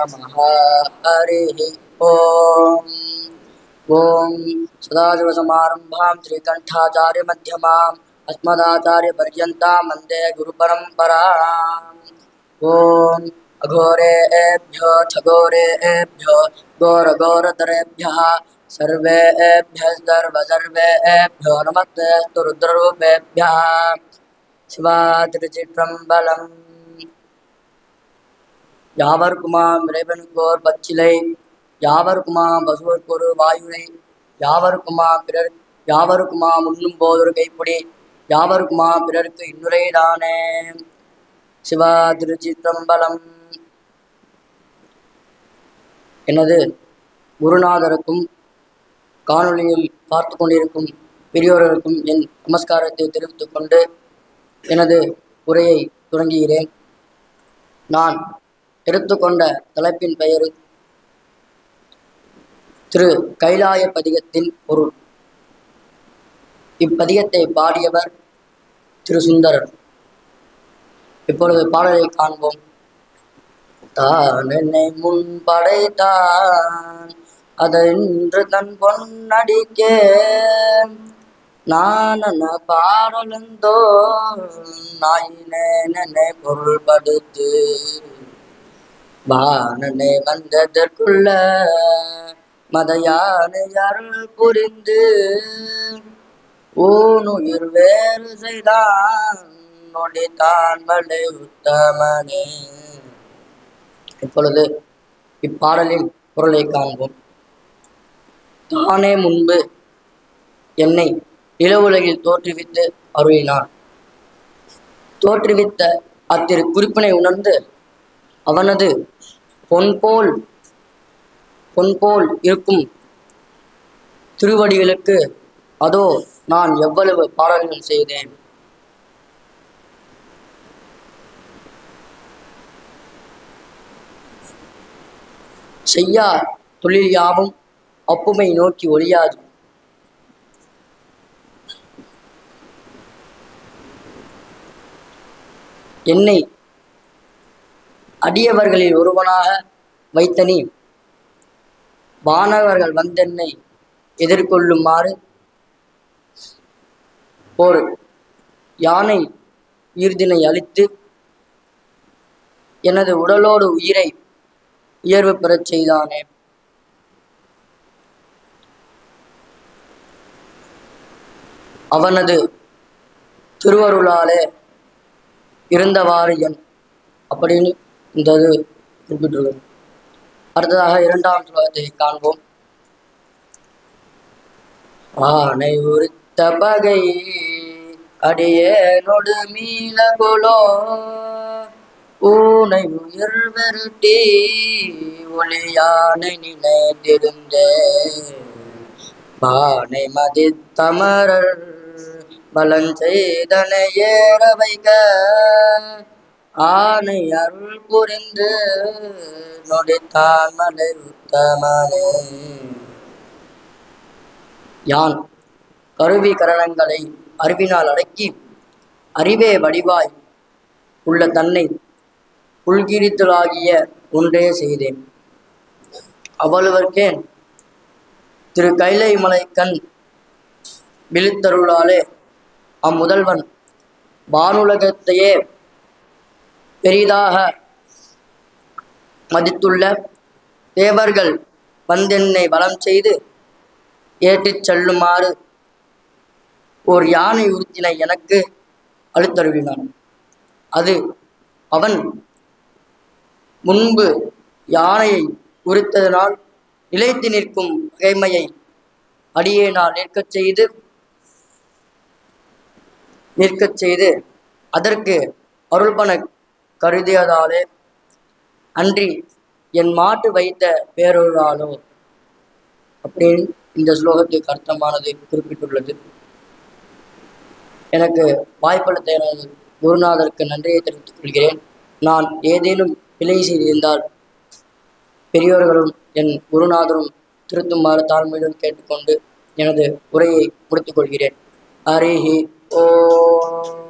नमः हरिः ॐ ॐ सदाशिवसमारम्भां श्रीकण्ठाचार्यमध्यमाम् अस्मदाचार्यपर्यन्तां वंदे गुरुपरम्पराम् ॐ अघोरे एभ्यो छघोरे एभ्यो घोरघोरतरेभ्यः सर्वे एभ्य सर्व सर्वे एभ्यो नमस्ते रुद्ररूपेभ्यः शिवातिरुचिप्रम्बलम् யாவருக்குமாம் இறைவனுக்கோர் பச்சிலை? யாவருக்குமாம் பசுவர்க்கொரு வாயுரை யாவருக்குமா பிறர் யாவருக்குமா உண்ணும் போதொரு கைப்பிடி? யாவருக்குமா பிறர்க்கு இன்னுரைதானே சிவா திருச்சிற்றம்பலம். எனது குருநாதருக்கும் காணொளியில் பார்த்து கொண்டிருக்கும் பெரியோர்களுக்கும் என் நமஸ்காரத்தை தெரிவித்துக் கொண்டு எனது உரையை தொடங்குகிறேன். நான் எடுத்துக்கொண்ட தலைப்பின் பெயர் திரு கைலாய பதிகத்தின் பொருள். இப்பதிகத்தை பாடியவர் திரு சுந்தரர் இப்பொழுது பாடலை காண்போம். தான் என்னை முன் படைத்தான் அதென்று தன் பொன்னடிக்கே நானன பாடலுந்தோ நாயினே பொருள்படுத்து. வானனை வந்ததற்குள்ள மதையானை அருள் புரிந்து ஊனுயிர் வேறு செய்தான் நொடித்தான் மலை உத்தமனே. இப்பொழுது இப்பாடலின் பொருளை காண்போம். தானே முன்பு என்னை நிலவுலகில் தோற்றுவித்து அருளினான். தோற்றுவித்த அத்திரு குறிப்பினை உணர்ந்து அவனது பொன்போல் பொன்போல் இருக்கும் திருவடிகளுக்கு அதோ நான் எவ்வளவு பாடல்கள் செய்தேன். செய்யா தொழில் யாவும் அப்புமை நோக்கி ஒழியாது. என்னை அடியவர்களில் ஒருவனாக வைத்தனி. வானவர்கள் வந்தென்னை எதிர்கொள்ளுமாறு ஒரு யானை உயிர்தினை அளித்து எனது உடலோடு உயிரை உயர்வு பெறச் செய்தானே. அவனது திருவருளாலே இருந்தவாறு என் அப்படின்னு இந்த இது குறிப்பிட்டுள்ளது. அடுத்ததாக இரண்டாம் ஸ்லோகத்தை காண்போம். ஆனை உரித்த பகை அடியேனொடு மீள குலோ. ஊனை உயிர் விரட்டி ஒளியானை நினைத்திருந்தே பானை மதித்தமரர் பலஞ்செய்தனை ஏற வைக்க. ஆனை அருள் புரிந்து நொடித்தான் மலை உத்தமனே யான் கருவி கரணங்களை அறிவினால் அடக்கி அறிவே வடிவாய் உள்ள தன்னை உள்கிரித்தலாகிய ஒன்றே செய்தேன். அவ்வளவர்க்கேன் திரு கைலை மலைக்கண் விழித்தருளாலே அம்முதல்வன் வானுலகத்தையே பெரிதாக மதித்துள்ள தேவர்கள் வந்தென்னை வளம் செய்து ஏற்றிச் செல்லுமாறு ஓர் யானை உறுத்தினை எனக்கு அழுத்தருவினான் அது அவன் முன்பு யானையை உரித்ததனால் நிலைத்து நிற்கும் பகைமையை அடியேனால் நிற்கச் செய்து நிற்கச் செய்து அதற்கு அருள்பன கருதியதாலே அன்றி என் மாட்டு வைத்த பேரொருளாலோ அப்படின்னு இந்த ஸ்லோகத்துக்கு அர்த்தமானது குறிப்பிட்டுள்ளது. எனக்கு வாய்ப்பளித்த எனது குருநாதருக்கு நன்றியை தெரிவித்துக் கொள்கிறேன். நான் ஏதேனும் பிழை செய்திருந்தால் பெரியோர்களும் என் குருநாதரும் திருத்துமாறு தாழ்மையிடம் கேட்டுக்கொண்டு எனது உரையை முடித்துக் கொள்கிறேன். ஹரிஹி ஓ